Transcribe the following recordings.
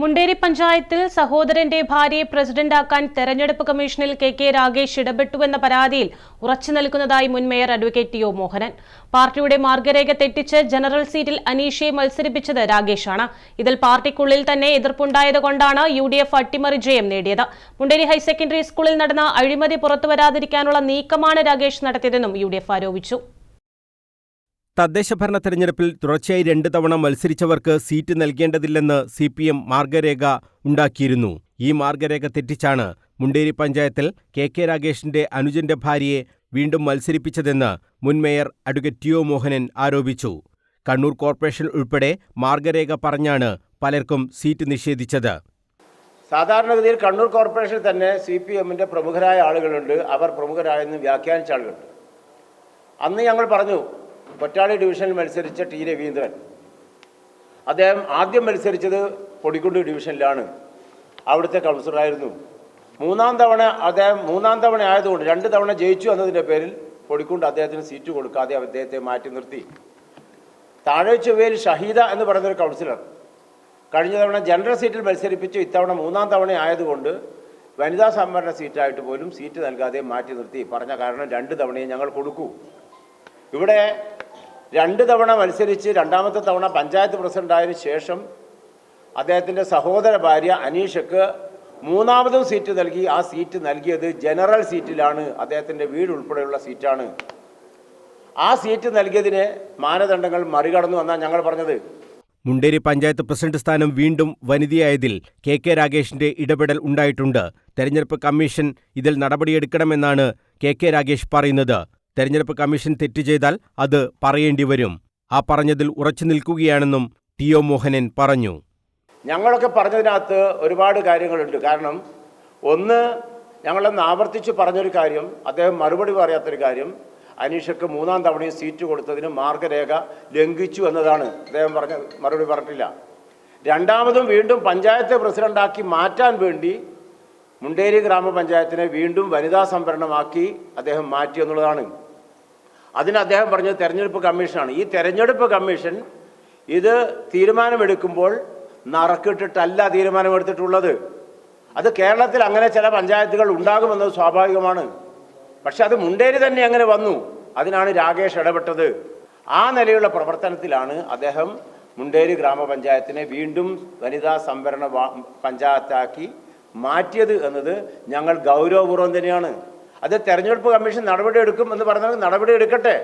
മുണ്ടേരി പഞ്ചായത്തിൽ സഹോദരന്റെ ഭാര്യയെ പ്രസിഡന്റാക്കാൻ തെരഞ്ഞെടുപ്പ് കമ്മീഷനിൽ കെ കെ രാഗേഷ് ഇടപെട്ടുവെന്ന പരാതിയിൽ ഉറച്ചു നിൽക്കുന്നതായി മുൻ മേയർ അഡ്വക്കേറ്റ് ഒ മോഹനൻ. പാർട്ടിയുടെ മാർഗരേഖ തെറ്റിച്ച് ജനറൽ സീറ്റിൽ അനീഷയെ മത്സരിപ്പിച്ചത് രാഗേഷാണ് ഇതിൽ പാർട്ടിക്കുള്ളിൽ തന്നെ എതിർപ്പുണ്ടായതുകൊണ്ടാണ് യു ഡി എഫ് അട്ടിമറി ജയം നേടിയത്. മുണ്ടേരി ഹയർ സെക്കൻഡറി സ്കൂളിൽ നടന്ന അഴിമതി പുറത്തുവരാതിരിക്കാനുള്ള നീക്കമാണ് രാഗേഷ് നടത്തിയതെന്നും യു ആരോപിച്ചു. തദ്ദേശഭരണ തെരഞ്ഞെടുപ്പിൽ തുടർച്ചയായി രണ്ട് തവണ മത്സരിച്ചവർക്ക് സീറ്റ് നൽകേണ്ടതില്ലെന്ന് സി പി എം മാർഗരേഖ ഉണ്ടാക്കിയിരുന്നു. ഈ മാർഗരേഖ തെറ്റിച്ചാണ് മുണ്ടേരി പഞ്ചായത്തിൽ കെ കെ രാഗേഷിന്റെ അനുജന്റെ ഭാര്യയെ വീണ്ടും മത്സരിപ്പിച്ചതെന്ന് മുൻ mayor advocate T O Mohanan ആരോപിച്ചു. കണ്ണൂർ കോർപ്പറേഷൻ ഉൾപ്പെടെ മാർഗരേഖ പറഞ്ഞാണ് പലർക്കും സീറ്റ് നിഷേധിച്ചത്. സാധാരണഗതിയിൽ കണ്ണൂർ കോർപ്പറേഷനിൽ തന്നെ സി പി എമ്മിന്റെ പ്രമുഖരായ ആളുകളുണ്ട്. അവർ പ്രമുഖരായെന്ന് വ്യാഖ്യാനിച്ച ആളുകളുണ്ട്. അന്ന് ഞങ്ങൾ പറഞ്ഞു കൊറ്റാളി ഡിവിഷനിൽ മത്സരിച്ച ടി രവീന്ദ്രൻ. അദ്ദേഹം ആദ്യം മത്സരിച്ചത് പൊടിക്കുണ്ട് ഡിവിഷനിലാണ്. അവിടുത്തെ കൗൺസിലറായിരുന്നു. മൂന്നാം തവണ അദ്ദേഹം മൂന്നാം തവണ ആയതുകൊണ്ട് രണ്ട് തവണ ജയിച്ചു എന്നതിന്റെ പേരിൽ പൊടിക്കുണ്ട് അദ്ദേഹത്തിന് സീറ്റ് കൊടുക്കാതെ അദ്ദേഹത്തെ മാറ്റി നിർത്തി. താഴെ ചൊവ്വയിൽ ഷഹീദ എന്ന് പറയുന്നൊരു കൗൺസിലർ കഴിഞ്ഞ തവണ ജനറൽ സീറ്റിൽ മത്സരിപ്പിച്ചു ഇത്തവണ മൂന്നാം തവണ ആയതുകൊണ്ട് വനിതാ സംവരണ സീറ്റായിട്ട് പോലും സീറ്റ് നൽകാതെ മാറ്റി നിർത്തി. പറഞ്ഞ കാരണം രണ്ട് തവണയും ഞങ്ങൾ കൊടുക്കൂ. ഇവിടെ രണ്ട് തവണ മത്സരിച്ച് രണ്ടാമത്തെ തവണ പഞ്ചായത്ത് പ്രസിഡന്റായതിനു ശേഷം അദ്ദേഹത്തിന്റെ സഹോദര ഭാര്യ അനീഷക്ക് മൂന്നാമതും സീറ്റ് നൽകി. ആ സീറ്റ് നൽകിയത് ജനറൽ സീറ്റിലാണ്. അദ്ദേഹത്തിന്റെ വീട് ഉൾപ്പെടെയുള്ള സീറ്റാണ്. ആ സീറ്റ് നൽകിയതിന് മാനദണ്ഡങ്ങൾ മറികടന്നു എന്നാണ് ഞങ്ങൾ പറഞ്ഞത്. മുണ്ടേരി പഞ്ചായത്ത് പ്രസിഡന്റ് സ്ഥാനം വീണ്ടും വനിതയായതിൽ കെ കെ രാഗേഷിന്റെ ഇടപെടൽ ഉണ്ടായിട്ടുണ്ട്. തെരഞ്ഞെടുപ്പ് കമ്മീഷൻ ഇതിൽ നടപടിയെടുക്കണമെന്നാണ് കെ കെ രാഗേഷ് പറയുന്നത്. തെരഞ്ഞെടുപ്പ് കമ്മീഷൻ തെറ്റ് ചെയ്താൽ അത് പറയേണ്ടി വരും. ആ പറഞ്ഞതിൽ ഉറച്ചു നിൽക്കുകയാണെന്നും ടി ഒ മോഹനൻ പറഞ്ഞു. ഞങ്ങളൊക്കെ പറഞ്ഞതിനകത്ത് ഒരുപാട് കാര്യങ്ങളുണ്ട്. കാരണം ഒന്ന് ഞങ്ങളൊന്ന് ആവർത്തിച്ച് പറഞ്ഞൊരു കാര്യം അദ്ദേഹം മറുപടി പറയാത്തൊരു കാര്യം അനീഷക്ക് മൂന്നാം തവണയും സീറ്റ് കൊടുത്തതിന് മാർഗരേഖ ലംഘിച്ചു എന്നതാണ് അദ്ദേഹം പറഞ്ഞ മറുപടി പറഞ്ഞിട്ടില്ല. രണ്ടാമതും വീണ്ടും പഞ്ചായത്ത് പ്രസിഡന്റാക്കി മാറ്റാൻ വേണ്ടി മുണ്ടേരി ഗ്രാമപഞ്ചായത്തിനെ വീണ്ടും വനിതാ സംവരണമാക്കി അദ്ദേഹം മാറ്റി എന്നുള്ളതാണ്. അതിന് അദ്ദേഹം പറഞ്ഞത് തെരഞ്ഞെടുപ്പ് കമ്മീഷനാണ്. ഈ തെരഞ്ഞെടുപ്പ് കമ്മീഷൻ ഇത് തീരുമാനമെടുക്കുമ്പോൾ നറക്കിട്ടിട്ടല്ല തീരുമാനമെടുത്തിട്ടുള്ളത്. അത് കേരളത്തിൽ അങ്ങനെ ചില പഞ്ചായത്തുകൾ ഉണ്ടാകുമെന്നത് സ്വാഭാവികമാണ്. പക്ഷെ അത് മുണ്ടേരി തന്നെ അങ്ങനെ വന്നു. അതിനാണ് രാകേഷ് ഇടപെട്ടത്. ആ നിലയുള്ള പ്രവർത്തനത്തിലാണ് അദ്ദേഹം മുണ്ടേരി ഗ്രാമപഞ്ചായത്തിനെ വീണ്ടും വനിതാ സംവരണ പഞ്ചായത്താക്കി മാറ്റിയത് എന്നത് ഞങ്ങൾ ഗൗരവപൂർവം തന്നെയാണ്. അത് തെരഞ്ഞെടുപ്പ് കമ്മീഷൻ നടപടിയെടുക്കും എന്ന് പറഞ്ഞാൽ നടപടിയെടുക്കട്ടെ.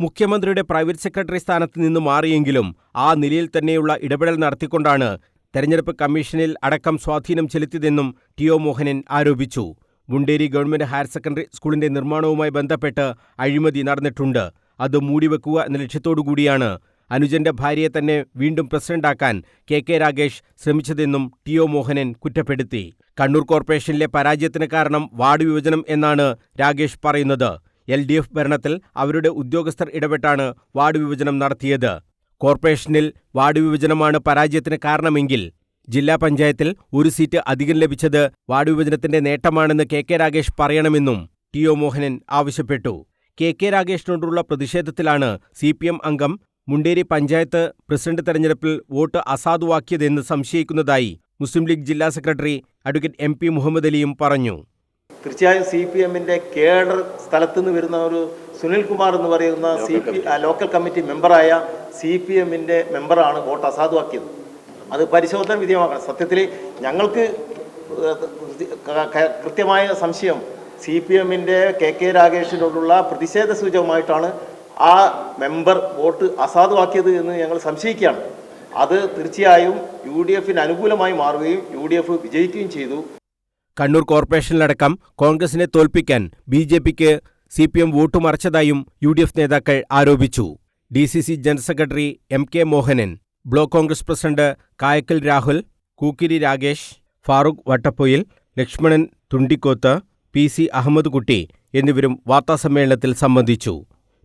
മുഖ്യമന്ത്രിയുടെ പ്രൈവറ്റ് സെക്രട്ടറി സ്ഥാനത്ത് നിന്ന് മാറിയെങ്കിലും ആ നിലയിൽ തന്നെയുള്ള ഇടപെടൽ നടത്തിക്കൊണ്ടാണ് തെരഞ്ഞെടുപ്പ് കമ്മീഷനിൽ അടക്കം സ്വാധീനം ചെലുത്തിയതെന്നും ടി ഒ മോഹനൻ ആരോപിച്ചു. മുണ്ടേരി ഗവൺമെന്റ് ഹയർ സെക്കൻഡറി സ്കൂളിന്റെ നിർമ്മാണവുമായി ബന്ധപ്പെട്ട് അഴിമതി നടന്നിട്ടുണ്ട്. അത് മൂടിവെക്കുക എന്ന ലക്ഷ്യത്തോടുകൂടിയാണ് അനുജന്റെ ഭാര്യയെ തന്നെ വീണ്ടും പ്രസിഡന്റാക്കാൻ കെ കെ രാഗേഷ് ശ്രമിച്ചതെന്നും ടി ഒ മോഹനൻ കുറ്റപ്പെടുത്തി. കണ്ണൂർ കോർപ്പറേഷനിലെ പരാജയത്തിന് കാരണം വാർഡ് വിഭജനം എന്നാണ് രാഗേഷ് പറയുന്നത്. എൽ ഡി എഫ് ഭരണത്തിൽ അവരുടെ ഉദ്യോഗസ്ഥർ ഇടപെട്ടാണ് വാർഡ് വിഭജനം നടത്തിയത്. കോർപ്പറേഷനിൽ വാർഡ് വിഭജനമാണ് പരാജയത്തിന് കാരണമെങ്കിൽ ജില്ലാ പഞ്ചായത്തിൽ ഒരു സീറ്റ് അധികം ലഭിച്ചത് വാർഡ് വിഭജനത്തിന്റെ നേട്ടമാണെന്ന് കെ കെ രാഗേഷ് പറയണമെന്നും ടി ഒ മോഹനൻ ആവശ്യപ്പെട്ടു. കെ കെ രാഗേഷിനോടുള്ള പ്രതിഷേധത്തിലാണ് സി പി എം അംഗം മുണ്ടേരി പഞ്ചായത്ത് പ്രസിഡന്റ് തെരഞ്ഞെടുപ്പിൽ വോട്ട് അസാധുവാക്കിയതെന്ന് സംശയിക്കുന്നതായി മുസ്ലിം ലീഗ് ജില്ലാ secretary advocate M P Muhammad അലിയും പറഞ്ഞു. തീർച്ചയായും സി പി എമ്മിന്റെ കേഡർ സ്ഥലത്ത് നിന്ന് വരുന്ന ഒരു സുനിൽകുമാർ എന്ന് പറയുന്ന സി പി ലോക്കൽ കമ്മിറ്റി മെമ്പറായ സി പി എമ്മിന്റെ മെമ്പറാണ് വോട്ട് അസാധുവാക്കിയത്. അത് പരിശോധന വിധേയമാക്കണം. സത്യത്തിൽ ഞങ്ങൾക്ക് കൃത്യമായ സംശയം സി പി എമ്മിന്റെ കെ കെ രാഗേഷിനോടുള്ള പ്രതിഷേധ സൂചകമായിട്ടാണ് ആ മെമ്പർ വോട്ട് അസാധുവാക്കിയത് എന്ന് ഞങ്ങൾ സംശയിക്കുകയാണ്. അത് തീർച്ചയായും യു ഡി എഫിന് അനുകൂലമായി മാറുകയും യു ഡി എഫ് വിജയിക്കുകയും ചെയ്തു. കണ്ണൂർ കോർപ്പറേഷനിലടക്കം കോൺഗ്രസിനെ തോൽപ്പിക്കാൻ ബി ജെ പിക്ക് സി പി എം വോട്ട് മറിച്ചതായും യു ഡി എഫ് നേതാക്കൾ ആരോപിച്ചു. D C C general secretary M K Mohanan block Congress president Kayakkal Rahul Kookkiri Ragesh Farooq Vattappoyil Lakshmanan Thundikkoth P C Ahammed Kutty എന്നിവരും വാർത്താസമ്മേളനത്തിൽ സംബന്ധിച്ചു.